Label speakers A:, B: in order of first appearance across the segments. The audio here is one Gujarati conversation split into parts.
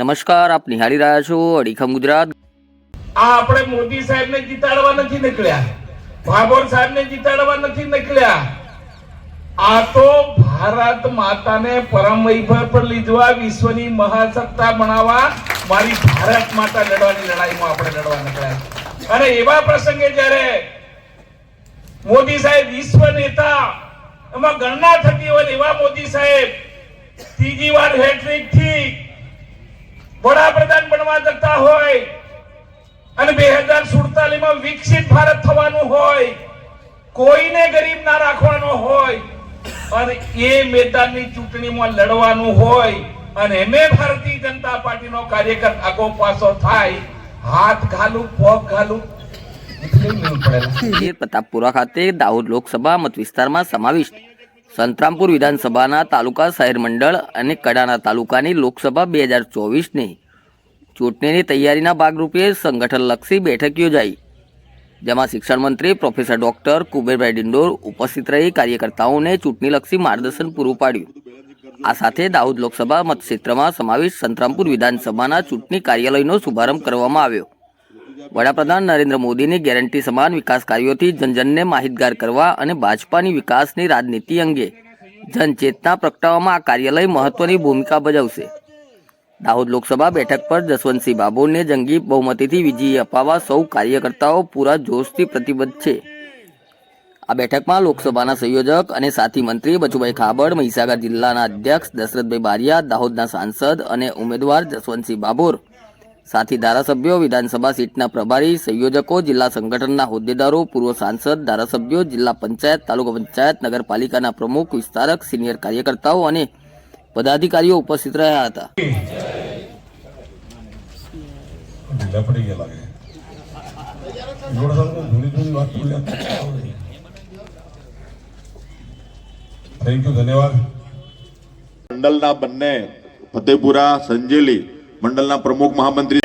A: નમસ્કાર, આપ નિહાળી રહ્યા છો અડીખમ ગુજરાત.
B: આ આપણે મોદી સાહેબને જીતાડવા નથી નીકળ્યા. ભાભોર સાહેબને જીતાડવા નથી નીકળ્યા. આ તો ભારત માતાને પરમ વૈભવ પર લીધવા વિશ્વની મહાસત્તા બનાવવા મારી ભારત માતા લડવાની લડાઈમાં આપણે લડવા નીકળ્યા. અને એવા પ્રસંગે જ્યારે મોદી સાહેબ વિશ્વ નેતા, એમાં ગણના થતી હોય એવા મોદી સાહેબ, ત્રીજી વારથી વડાપ્રધાન બનવા જતા હોય અને બે હજાર સુડતાલીસમાં વિકસિત ભારત થવાનું હોય, કોઈને ગરીબ ના રાખવાનો હોય અને એ મેદાનની ચૂંટણીમાં લડવાનું હોય અને એમે ભારતીય જનતા પાર્ટીનો કાર્યકર આગો પાછો થાય, હાથ ઘાલું, પગ ઘાલું
A: પ્રતાપપુરા ખાતે દાહોદ લોકસભા મત વિસ્તારમાં સમાવિષ્ટ સંતરામપુર વિધાનસભાના તાલુકા શહેર મંડળ અને કડાના તાલુકાની લોકસભા બે હજાર ચોવીસની ચૂંટણીની તૈયારીના ભાગરૂપે સંગઠનલક્ષી બેઠક યોજાઈ. જેમાં શિક્ષણ મંત્રી પ્રોફેસર ડોક્ટર કુબેરભાઈ ડિંડોર ઉપસ્થિત રહી કાર્યકર્તાઓને ચૂંટણીલક્ષી માર્ગદર્શન પૂરું પાડ્યું. આ સાથે દાહોદ લોકસભા મતક્ષેત્રમાં સમાવેશ સંતરામપુર વિધાનસભાના ચૂંટણી કાર્યાલયનો શુભારંભ કરવામાં આવ્યો. વડાપ્રધાન નરેન્દ્ર મોદીની ગેરંટી સમાન વિકાસ કાર્યોથી જનજનને માહિતગાર કરવા અને ભાજપાની વિકાસની રાજનીતિ અંગે જનચેતના પ્રગટાવવામાં આ કાર્યાલય મહત્વની ભૂમિકા ભજવશે. દાહોદ લોકસભા બેઠક પર જસવંતસિંહ બાબોરને જંગી બહુમતીથી વિજયી અપાવવા સૌ કાર્યકર્તાઓ પૂરા જોશથી પ્રતિબદ્ધ છે. આ બેઠકમાં લોકસભાના સંયોજક અને સાથી મંત્રી બચુભાઈ ખાબડ, મહીસાગર જિલ્લાના અધ્યક્ષ દશરથભાઈ બારિયા, દાહોદના સાંસદ અને ઉમેદવાર જસવંતસિંહ બાબોર સાથી ધારાસભ્યો વિધાનસભા સીટના પ્રભારી સંયોજકો જિલ્લા સંગઠનના હોદ્દેદારો પૂર્વ સાંસદ ધારાસભ્યો જિલ્લા પંચાયત તાલુકા પંચાયત નગરપાલિકાના પ્રમુખ વિસ્તારક સિનિયર કાર્યકર્તાઓ અને પદાધિકારીઓ ઉપસ્થિત રહ્યા હતા.
C: થેન્ક ધન્યવાદ.
D: મંડળના બંને ફતેપુરા સંજેલી મંડળના પ્રમુખ મહામંત્રી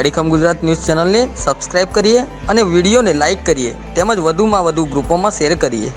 A: અડીખમ ગુજરાત ન્યૂઝ ચેનલને સબસ્ક્રાઇબ કરીએ અને વિડીયોને લાઇક કરીએ. તેમજ વધુમાં વધુ ગ્રુપોમાં શેર કરીએ.